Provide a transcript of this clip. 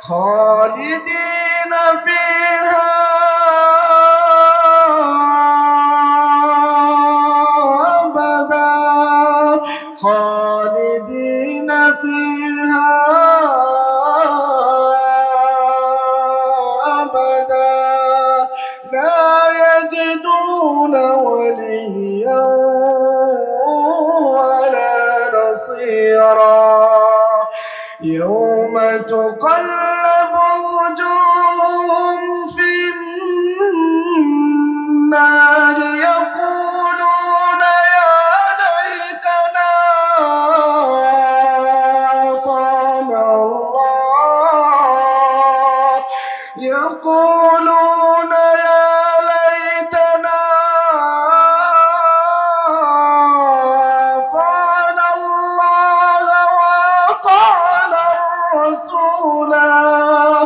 خالدين فيها. أبدا. خالدين فيها. أبدا. لا يجدون وليا ولا نصيرا. يوم تقلب وجوههم في النار يقولون يا ليتنا أطعنا الله يقولون رسولا